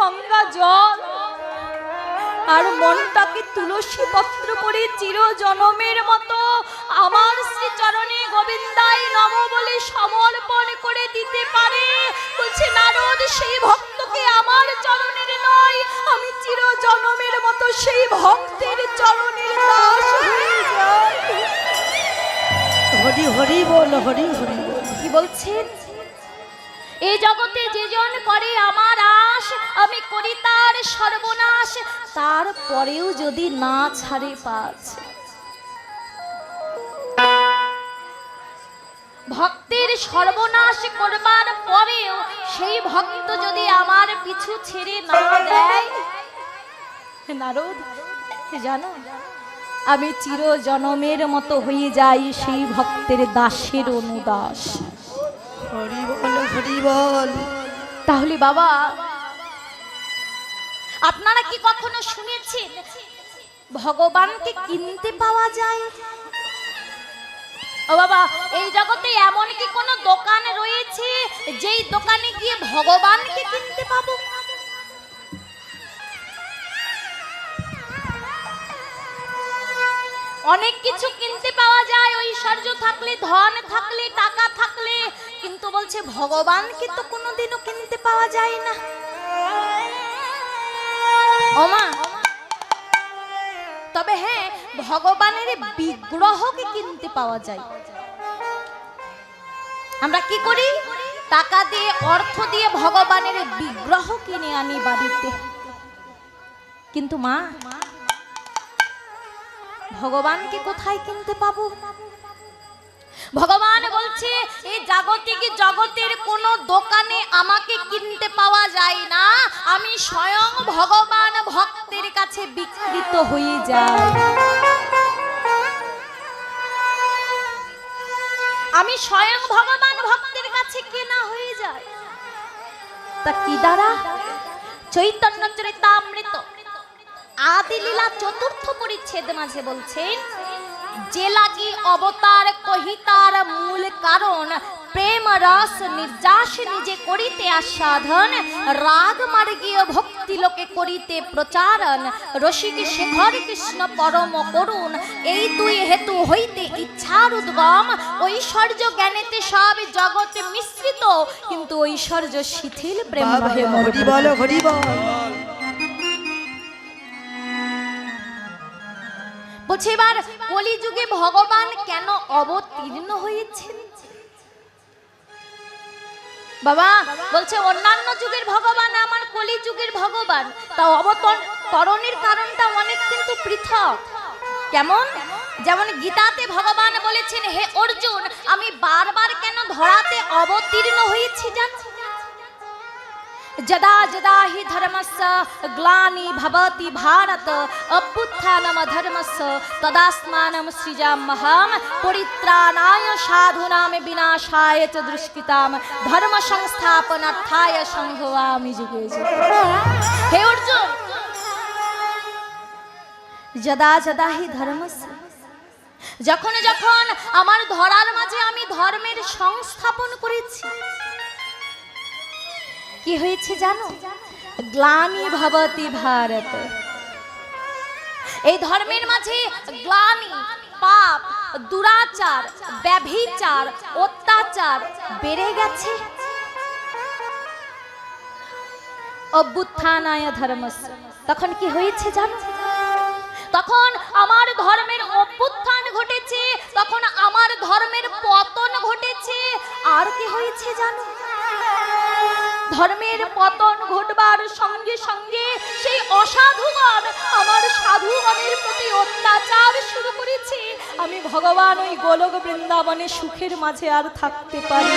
গঙ্গা জল। আর মনটাকে তুলসী পত্র করে চির জনমের মতো? আমার শ্রীচরণে গোবিন্দাই নম বলে সমর্পণ করে দিতে পারে? বলছে নারদ সেই ভক্তকে আমার চরণের নয়। আমি চির জনমের মতো সেই ভক্তের চরণের দাস যাই। হরি হরি বল হরি হরি বল। কি বলছেন? এই জগতে যেজন করে আমার আশ, আমি করি তার সর্বনাশ, তারপরেও যদি না ছাড়ে পাছ। ভক্তের সর্বনাশ করবার পরেও সেই ভক্ত যদি আমার পিছু ছেড়ে না দেয়। নারদ জানো, আমি চির জনমের মতো হয়ে যাই সেই ভক্তের দাসের অনুদাস। তাহলে বাবা, আপনারা কি কখনো শুনেছেন ভগবানকে কিনতে পাওয়া যায়? বাবা, এই জগতে এমন কি কোনো দোকান রয়েছে যেই দোকানে গিয়ে ভগবানকে কিনতে পাবো? অনেক কিছু কিনতে পাওয়া যায়, ঐশ্বর্য থাকলে ধন থাকলে বলছে ভগবানকে তো কোনোদিনও কিনতে পাওয়া যায় না। ওমা তবে হ্যাঁ ভগবানের বিগ্রহকে কিনতে পাওয়া যায়। আমরা কি করি? টাকা দিয়ে, অর্থ দিয়ে ভগবানের বিগ্রহ কিনে আনি বাড়িতে। কিন্তু মা, ভগবানকে কোথায় কিনতে পাবো? ভগবান বলছে, এই জাগতিক জগতের কোন দোকানে আমাকে কিনতে পাওয়া যায় না। আমি স্বয়ং ভগবান ভক্তের কাছে বিকৃত হয়ে যাই। আমি স্বয়ং ভগবান ভক্তের কাছে কেনা হয়ে যায় তা কি দ্বারা? চৈতন্য চরিতামৃত। আদি লীলা চতুর্থ পরিচ্ছেদ মাঝে বলছেন যে লাগি অবতার কহিতার মূল কারণ প্রেম রস নির্যাস নিজে করিতে আস্বাদন রাগ মার্গীয় ভক্তি লোকে করিতে প্রচারণ। রসিক শেখর কৃষ্ণ পরম করুণ এই দুই হেতু হইতে ইচ্ছার উদ্গম। ঐশ্বর্য জ্ঞানেতে সব জগতে মিশ্রিত কিন্তু ঐশ্বর্য শিথিল প্রেম বল হরি বল। বলছে, এবার কলিযুগে ভগবান কেন অবতীর্ণ হয়েছেন? বাবা, বলছে, অন্যান্য যুগের ভগবান আমার কলি যুগের ভগবান তা অবতরণের কারণটা অনেক কিন্তু পৃথক। কেমন? যেমন গীতাতে ভগবান বলেছেন, হে অর্জুন, আমি বারবার কেন ধরাতে অবতীর্ণ হয়েছি জানো? যদা যদা হি ধর্মস্য গ্লানি ভবতি ভারত অভ্যুত্থানম ধর্মস্য তদাস্মানম সৃজামহম পরিত্রাণায় সাধুনাম বিনাশায় চ দুষ্কৃতাম ধর্ম সংস্থাপনার্থায় সংভবামি যুগে যুগে হে অর্জুন যদা যদা হি ধর্মস্য যখন যখন আমার ধরার মাঝে আমি ধর্মের সংস্থাপন করেছি কি হয়েছে জানো? গ্লানি ভবতি ভারত। এই ধর্মের মাঝে গ্লানি, পাপ, দুরাচার, ব্যভিচার, অত্যাচার বেড়ে গেছে। অভ্যুত্থানায় ধর্মস্য তখন কি হয়েছে জানো? তখন আমার ধর্মের অভ্যুত্থান ঘটেছে, তখন আমার ধর্মের পতন ঘটেছে। আর কি হয়েছে জানো? ধর্মের পতন ঘটবার সঙ্গে সঙ্গে সেই অসাধুগণ আমার সাধুগণের প্রতি অত্যাচার শুরু করেছি। আমি ভগবান ওই গোলক বৃন্দাবনে সুখের মাঝে আর থাকতে পারি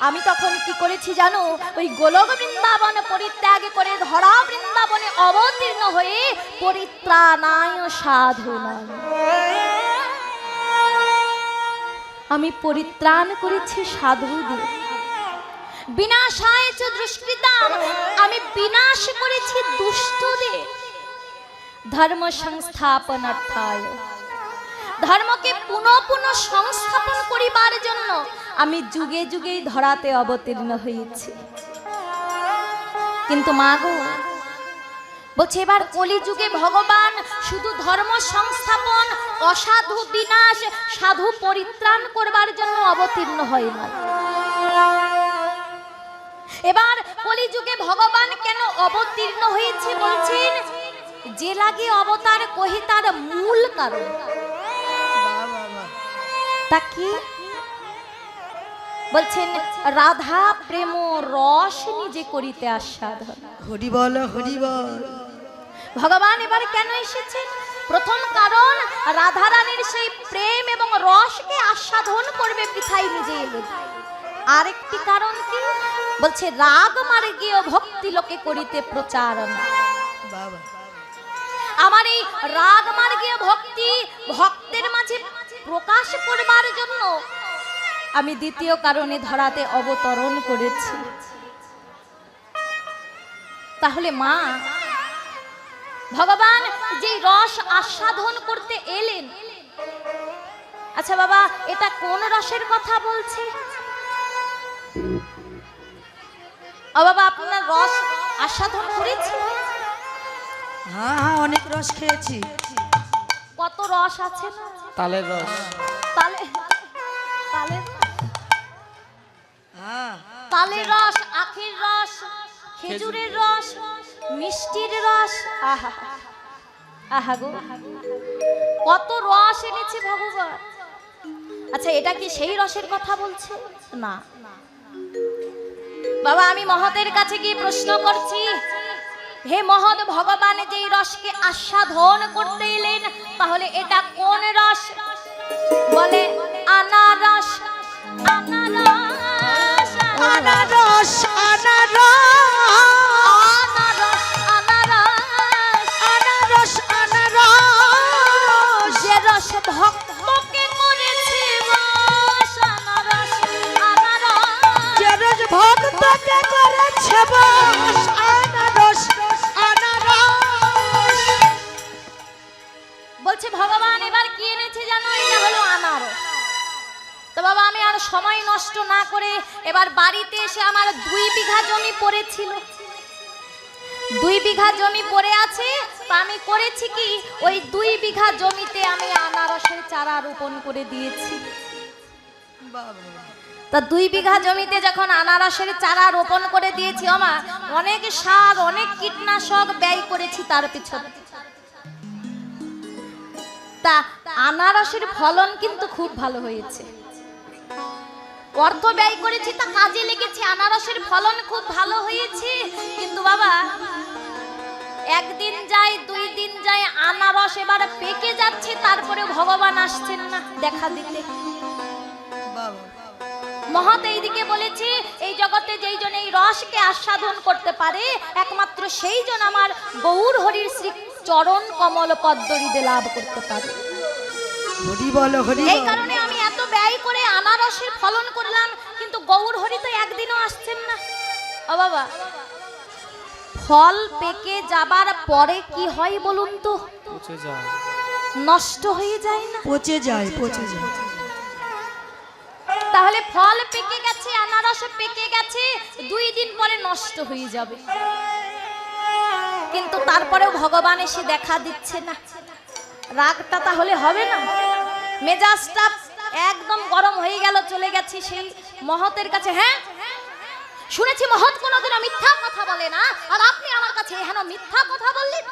আমি তখন কি করেছি জানো? ওই গোলক বৃন্দাবন পরিত্যাগ করে ধরা বৃন্দাবনে অবতীর্ণ হয়ে পরিত্রাণায় সাধু আমি পরিত্রাণ করেছি সাধু সাধুদের। বিনাশায় দুষ্কৃতাম আমি বিনাশ করেছি দুষ্টদের। ধর্ম সংস্থাপনার্থায়। ধর্মকে পুনঃ পুনঃ সংস্থাপন করিবার জন্য আমি যুগে যুগেই ধরাতে অবতীর্ণ হয়েছি। কিন্তু মা গো, বলছে এবার কলিযুগে ভগবান শুধু ধর্ম সংস্থাপন, অসাধু বিনাশ, সাধু পরিত্রাণ করবার জন্য অবতীর্ণ হয় না এবার কলিযুগে ভগবান কেন অবতীর্ণ হয়েছে বলছেন, যে লাগে অবতার কহি তার মূল কারণ। তা কি? বলছেন রাধা প্রেম রস নিজে করিতে আস্বাদন হরি বল হরি বল। ভগবান এবার কেন এসেছেন? প্রথম কারণ রাধারানীর সেই প্রেম এবং রসকে আস্বাদন করবে পৃথাই নিজে এলেন আরেকটি কারণ কি? বলছে রাগ মার্গীয় ভক্তি লোকে করিতে প্রচারণ বাবা। আমার এই রাগ মার্গীয় ভক্তি ভক্তের মাঝে প্রকাশ করবার জন্য আমি দ্বিতীয় কারণে ধরাতে অবতরণ করেছি। তাহলে মা ভগবান যে রস আস্বাদন করতে এলেন। আচ্ছা বাবা এটা কোন রসের কথা বলছে? ও বাবা আপনার রস আস্বাদন করেছে হ্যাঁ হ্যাঁ অনেক রস খেয়েছি। কত রস আছে তালের রস। তালে তালের তালের রস, আখের রস, খেজুরের রস, মিষ্টির রস। আহা আহা গো। কত রস এনেছে ভগবান। আচ্ছা এটা কি সেই রসের কথা বলছে? না। বাবা, আমি মহতের কাছে গিয়ে প্রশ্ন করছি, হে মহৎ ভগবান যেই রসকে আস্বাদন করতে এলেন, তাহলে এটা কোন রস? বলে, আনারস। নষ্ট না করে এবার বাড়িতে এসে আমার দুই বিঘা জমি পড়েছিল। দুই বিঘা জমি পড়ে আছে আমি করেছি কি? ওই দুই বিঘা জমিতে আমি আনারসের চারা রোপণ করে দিয়েছি। তা দুই বিঘা জমিতে যখন আনারসের চারা রোপণ করে দিয়েছি আমা অনেক সার, অনেক কীটনাশক ব্যয় করেছি তার পিছনে। তা আনারসের ফলন কিন্তু খুব ভালো হয়েছে। অর্থ ব্যয় করেছি তা কাজে লেগেছে আনারসের ফলন খুব ভালো হয়েছে। কিন্তু বাবা একদিন যায় দুই দিন যায় আনারস এবার পেকে যাচ্ছে তারপরে ভগবান আসছেন না দেখা দিতে। মহৎ এইদিকে বলেছে এই জগতে যেই জন এই রসকে আস্বাদন করতে পারে একমাত্র সেই জন আমার গৌর হরির শ্রী চরণ কমল পদ্মরিদে লাভ করতে পারে। এই কারণে আমি এত ব্যয় করে আনারসের ফলন করলাম কিন্তু গৌর হরি তো একদিনও আসছেন না। ও বাবা ফল পেকে যাবার পরে কি হয় বলুন তো? পচে যায়। নষ্ট হয়ে যায় না? পচে যায় পচে যায়। তাহলে ফল পেকে গেছে আনারস পেকে গেছে দুই দিন পরে নষ্ট হয়ে যাবে। কিন্তু তারপরেও ভগবান এসে দেখা দিচ্ছে না। রাগটা তাহলে হবে না? মেজাজটা একদম গরম হয়ে গেল, চলে গেছে সেই মহতের কাছে হ্যাঁ? শুনেছি মহৎ কোনোদিনও মিথ্যা কথা বলে না, আর আপনি আমার কাছে হেন মিথ্যা কথা বললেন?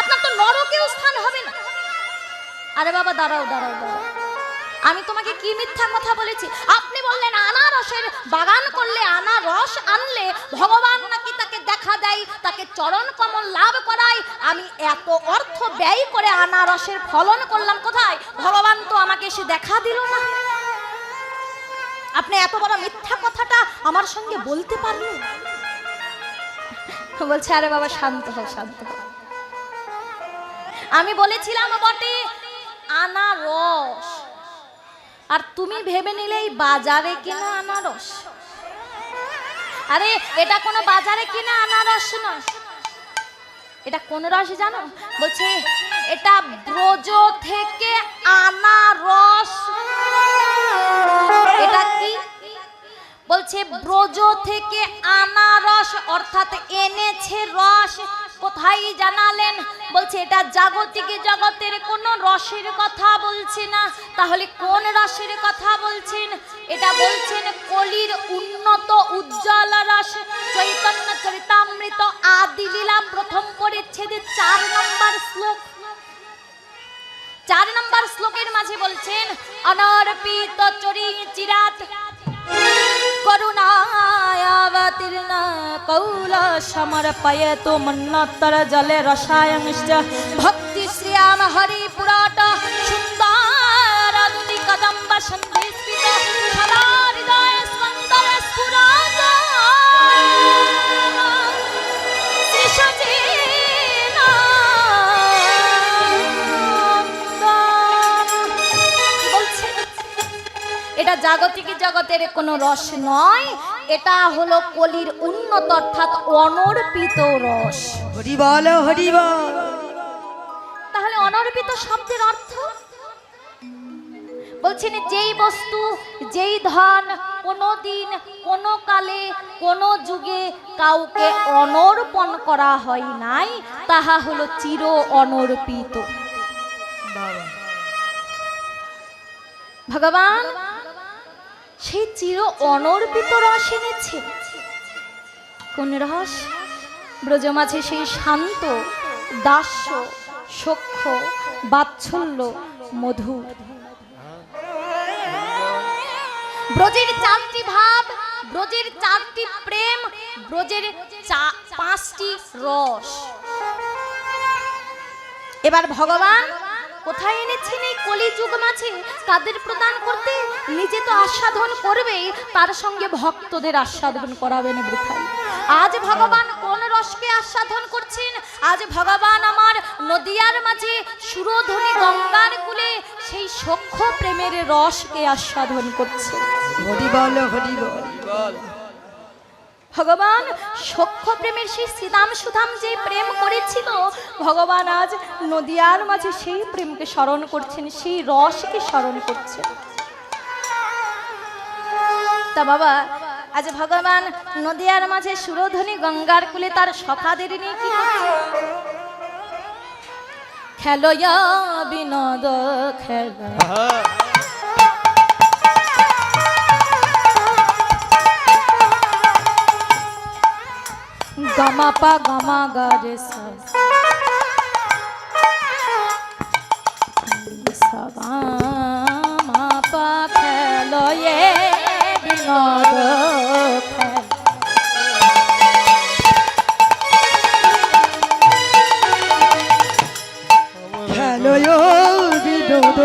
আপনার তো নরকেও স্থান হবে না। আরে বাবা, দাঁড়াও দাঁড়াও দাঁড়াও। আমি তোমাকে কি মিথ্যা কথা বলেছি? আপনি বললেন, আনারসের বাগান করলে আনারস আনলে ভগবান দেখা দেয়, তাকে চরণ কমল লাভ করায়। আমি এত অর্থ ব্যয় করে আনারসের ফলন করলাম কোথায়? ভগবান তো আমাকে এসে দেখা দিল না। আপনি এত বড় মিথ্যা কথাটা আমার সঙ্গে বলতে পারলেন? বলছে, আরে বাবা, শান্ত হও, শান্ত আমি বলেছিলাম, বটে, আনারস। আর তুমি ভেবে নিলে এই বাজারে কেনা আনারস? আরে, এটা কোনো বাজারে কিনা আনারস নয়। এটা কোন রস জানো? বলছে, এটা ব্রজ থেকে আনা রস এটা কি? বলছে, ব্রজ থেকে আনা রস অর্থাৎ এনেছে রস। কোথায় জানালেন? বলছে, এটা জাগতিক জগতের কোন রসের কথা বলছে না। তাহলে কোন রসের কথা বলছেন? এটা বলছেন কলির উন্নত উজ্জ্বল রস। চৈতন্য চরিতামৃত আদি লীলা প্রথম পরিচ্ছেদে চার নম্বর শ্লোক। চার নম্বর শ্লোকের মাঝে বলছেন, অনর্পিত চরি চিরাত করুণায়াবতীর্ণ কৌল সমর্পয়তু মন্নত্তর জলে রসায়ংশ্চ ভক্তি শ্রিয়াম হরি পুরাট, সুন্দর দুটি কদম্ব এটা জাগতিক জগতের কোনো রস নয় এটা হলো কলির উন্নত অর্থাৎ অনর্পিত রস। হরি বল হরি বল। তাহলে অনর্পিত শব্দের অর্থ? বলছেন যেই বস্তু যেই ধন কোনো দিন কোনো কালে কোনো যুগে কাউকে অনর্পণ করা হয় নাই তাহা হলো চির অনর্পিত। ভগবান সেই চির অনর্পিত রস এনেছে। কোন রস? ব্রজ মাঝে সেই শান্ত, দাস্য সখ্য বাৎসল্য মধু ব্রজের চারটি ভাব, ব্রজের চারটি প্রেম, ব্রজের পাঁচটি রস। এবার ভগবান কোথায় এনেছেন এই কলিযুগ মাঝে? কাদের প্রদান করতে নিজে তো আস্বাদন করবে, তার সঙ্গে ভক্তদের আস্বাদন করাবেন বৃথাই। আজ ভগবান কোন রসকে আস্বাদন করছেন? আজ ভগবান আমার নদিয়ার মাঝে সুরধ্বনি গঙ্গার কুলে সেই সখ্য প্রেমের রসকে আস্বাদন করছে। হরি বল হরি বল। ভগবান সখ্য প্রেমের সেই শ্রীদাম সুধাম যে প্রেম করেছিল, ভগবান আজ নদিয়ার মাঝে সেই প্রেমকে স্মরণ করছেন, সেই রসকে স্মরণ করছেন। তা বাবা, আজ ভগবান নদিয়ার মাঝে সুরধ্বনি গঙ্গার কুলে তার সখাদের নিয়ে কি খেলয়া বিনোদ, খেলা। গমা পা, গমা গা রে সা সা গা মা পা খেলো এ বিনোদ খেল খেলো বিনোদ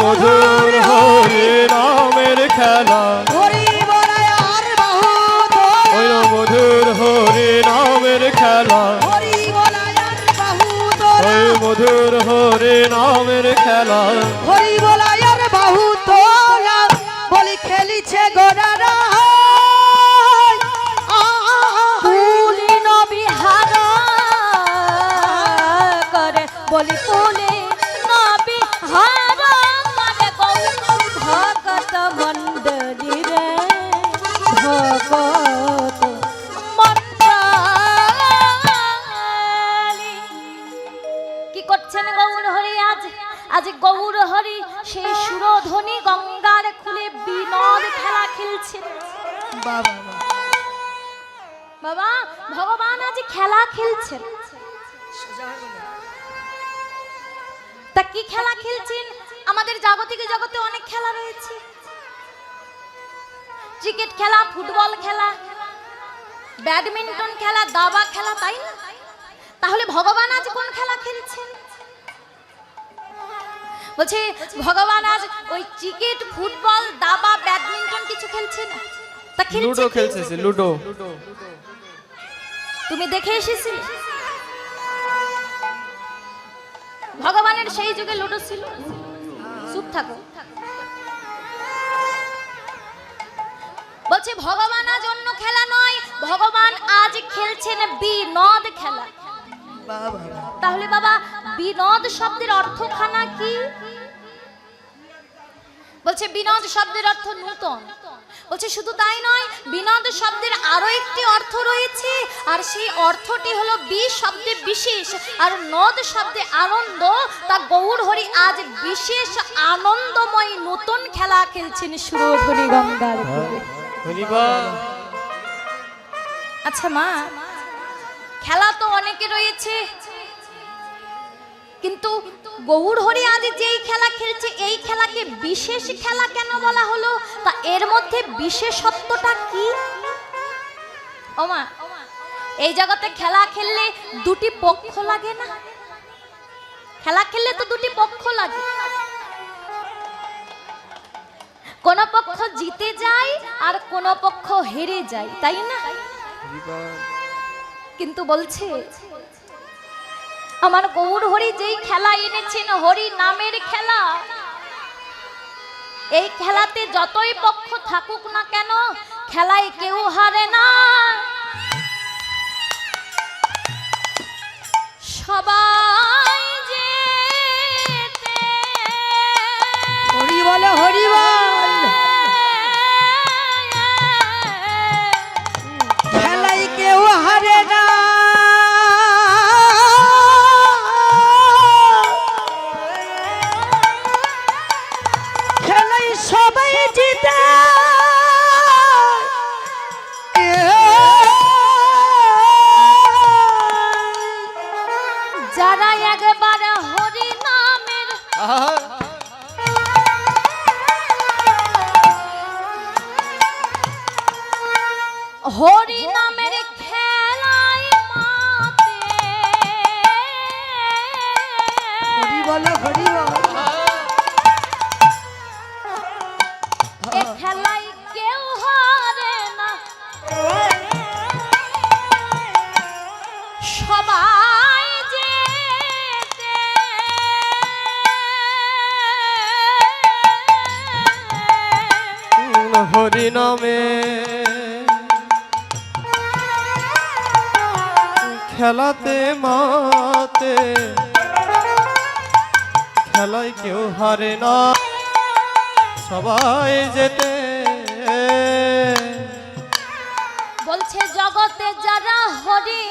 মধুর হরি নামের খেলা। হরি বলায় আর বাহু হইল মধুর হরি নামের খেলা। হরি বলায় আর বাহু ওই মধুর হরি নামের খেলা। গৌর হরি আজ আজ গৌর হরি সেই সুরধ্বনি গঙ্গার খুলে বিনোদ খেলা খেলছেন বাবা বাবা। ভগবান আজ খেলা খেলছেন তা কি খেলা খেলছেন? আমাদের জাগতিক জগতে অনেক খেলা রয়েছে। ক্রিকেট খেলা ফুটবল খেলা ব্যাডমিন্টন খেলা দাবা খেলা তাই না? তাহলে ভগবান আজ কোন খেলা খেলছেন? বলছে ভগবান আজ ওই ক্রিকেট ফুটবল দাবা ব্যাডমিন্টন কিছু খেলছে না? তা খেলছে লুডো? খেলছে লুডো। তুমি দেখে এসেছিলে? ভগবানের সেই যুগে লুডো ছিল? চুপ থাকো। বলছে ভগবান আজ অন্য খেলা নয় ভগবান আজ খেলছেন বিনোদ খেলা। বাবা। তাহলে বাবা বিনোদ শব্দের অর্থখানা কি? বলছে বিনোদ শব্দের অর্থ নূতন। বলছে শুধু তাই নয় বিনোদ শব্দের আরও একটি অর্থ রয়েছে আর সেই অর্থটি হলো বি শব্দে বিশেষ আর নদ শব্দে আনন্দ। তা গৌর হরি আজ বিশেষ আনন্দময় নতুন খেলা খেলছেন সুরধরি গঙ্গার আচ্ছা মা খেলা তো অনেকে রয়েছে কিন্তু গৌর হরি আজ যেই খেলা খেলছে এই খেলাকে বিশেষ খেলা কেন বলা হলো? তা এর মধ্যে বিশেষত্বটা কি? ওমা এই জগতে খেলা খেললে দুটি পক্ষ লাগে না? খেলা খেললে তো দুটি পক্ষ লাগে। কোন পক্ষ জিতে যায় আর কোন পক্ষ হেরে যায় তাই না? কিন্তু বলছে আমার গৌর হরি যেই খেলা এনেছেন, হরি নামের খেলা। এই খেলাতে যতই পক্ষ থাকুক না কেন, খেলায় কেউ হারে না। সবাই হরি নামে সবাই যেতে। বলছে জগতে যারা হরি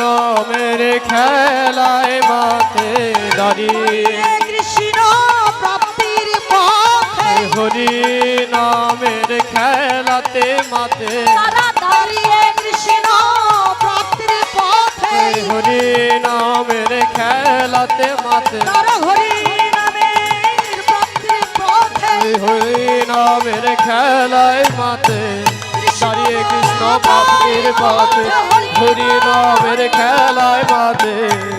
নামের খেলায় মাতে দাঁড়িয়ে কৃষ্ণ প্রাপ্তির পথে। হরি নামের খেলাতে মাতে দাঁড়িয়ে কৃষ্ণ প্রাপ্তির পথে। হরি নামের খেলাতে মাতে হরি নামের খেলায় মাতে হারিয়ে কৃষ্ণ পাপির পথে হরি নামের খেলায় মাতে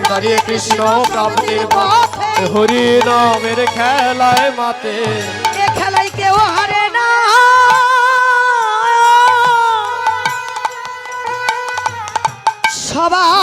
হারিয়ে কৃষ্ণ পাপির পথে হরি নামের খেলায় মাতে খেলায় কেউ হারে না। সবাই